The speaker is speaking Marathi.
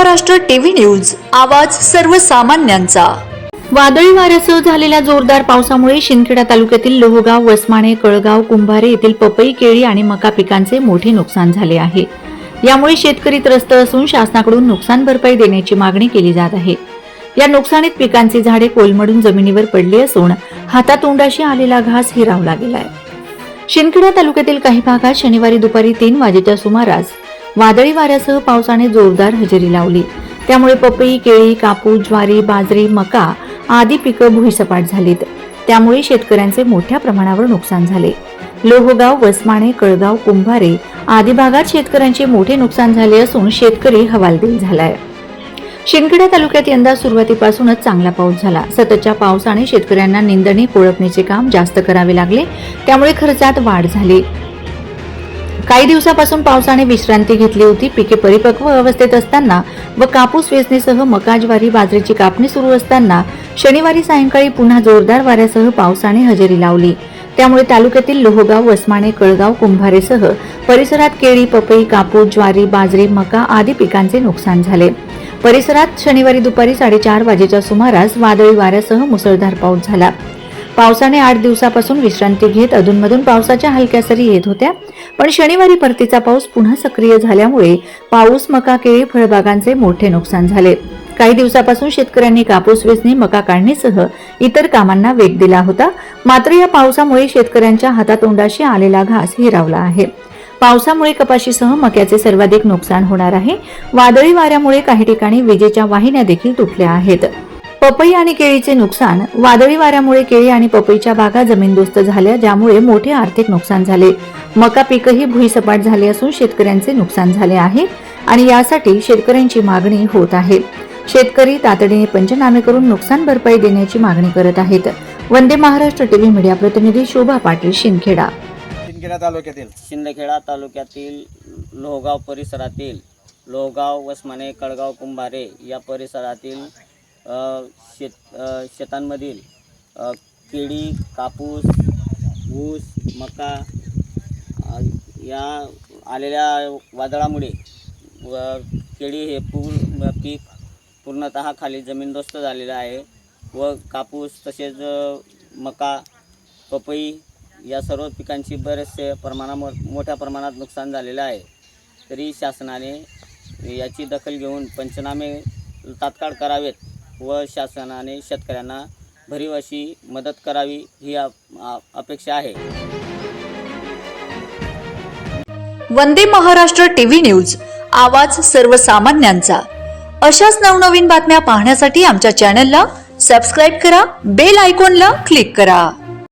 महाराष्ट्र टीव्ही न्यूज आवाज सर्वसामान्यांचा. वादळी वाऱ्यासह झालेल्या जोरदार पावसामुळे शिंदखेडा तालुक्यातील लोहगाव वसमाणे कळगाव कुंभारे येथील पपई केळी आणि मका पिकांचे मोठे नुकसान झाले आहे. यामुळे शेतकरी त्रस्त असून शासनाकडून नुकसान भरपाई देण्याची मागणी केली जात आहे. या नुकसानीत पिकांची झाडे कोलमडून जमिनीवर पडली असून हातातोंडाशी आलेला घास हिरावला गेलाय. शिंदखेडा तालुक्यातील काही भागात शनिवारी दुपारी तीन वाजेच्या सुमारास वादळी वाऱ्यासह पावसाने जोरदार हजेरी लावली. त्यामुळे पपई केळी कापूस ज्वारी बाजरी मका आदी पिकं भुईसपाट झालीत. त्यामुळे शेतकऱ्यांचे मोठ्या प्रमाणावर नुकसान झाले. लोहगाव वसमाणे कळगाव कुंभारे आदी भागात शेतकऱ्यांचे मोठे नुकसान झाले असून शेतकरी हवालदिल झालाय. शिंदखेडा तालुक्यात यंदा सुरुवातीपासूनच चांगला पाऊस झाला. सततच्या पावसाने शेतकऱ्यांना निंदणी कोळपणीचे काम जास्त करावे लागले. त्यामुळे खर्चात वाढ झाली. काही दिवसापासून पावसाने विश्रांती घेतली होती. पिके परिपक्व अवस्थेत असताना व कापूस वेचणीसह मका ज्वारी बाजरीची कापणी सुरू असताना शनिवारी सायंकाळी पुन्हा जोरदार वाऱ्यासह पावसाने हजेरी लावली. त्यामुळे तालुक्यातील लोहगाव वसमाणे कळगाव कुंभारेसह परिसरात केळी पपई कापूस ज्वारी बाजरी मका आदी पिकांचे नुकसान झाले. परिसरात शनिवारी दुपारी साडेचार वाजेच्या सुमारास वादळी वाऱ्यासह मुसळधार पाऊस झाला. पावसाने आठ दिवसापासून विश्रांती घेत अधूनमधून पावसाच्या हलक्या सरी येत होत्या. पण शनिवारी परतीचा पाऊस पुन्हा सक्रिय झाल्यामुळे पाऊस मका केळी फळबागांचे मोठे नुकसान झाले. काही दिवसापासून शेतकऱ्यांनी कापूस वेचणी मका काढणीसह इतर कामांना वेग दिला होता. मात्र या पावसामुळे शेतकऱ्यांच्या हातातोंडाशी आलेला घास हिरावला आहे. पावसामुळे कपाशीसह मक्याचे सर्वाधिक नुकसान होणार आहे. वादळी वाऱ्यामुळे काही ठिकाणी विजेच्या वाहिन्या देखील तुटल्या आहेत. पपई आणि केळीचे नुकसान वादळी वाऱ्यामुळे केळी आणि पपईच्या बागा जमीनदोस्त झाल्या ज्यामुळे मोठे आर्थिक नुकसान झाले. मका पीकही भुईसपाट झाले असून शेतकऱ्यांचे नुकसान झाले आहे आणि यासाठी शेतकऱ्यांची मागणी होत आहे. शेतकरी तातडीने पंचनामे करून नुकसान भरपाई देण्याची मागणी करत आहेत. वंदे महाराष्ट्र टीव्ही मीडिया प्रतिनिधी शोभा पाटील शिंदखेडा. शिंदखेडा तालुक्यातील. शिंदखेडा तालुक्यातील लोहगाव परिसरातील लोहगाव वसमाने कळगाव कुंभारे या परिसरातील शेत शेतांमधील केळी कापूस ऊस मका या आलेल्या वादळामुळे व केळी हे पूर्ण पीक पूर्णतः खाली जमीनदोस्त झालेलं आहे. व कापूस तसेच मका पपई या सर्व पिकांची बरेचसे प्रमाणा मोठ्या प्रमाणात नुकसान झालेलं आहे. तरी शासनाने याची दखल घेऊन पंचनामे तात्काळ करावेत. व शासनाने शेतकऱ्यांना भरीव अशी मदत करावी ही अपेक्षा आहे. वंदे महाराष्ट्र टीव्ही न्यूज आवाज सर्वसामान्यांचा. अशाच नवनवीन बातम्या पाहण्यासाठी आमच्या चॅनलला सबस्क्राईब करा बेल आयकॉनला क्लिक करा.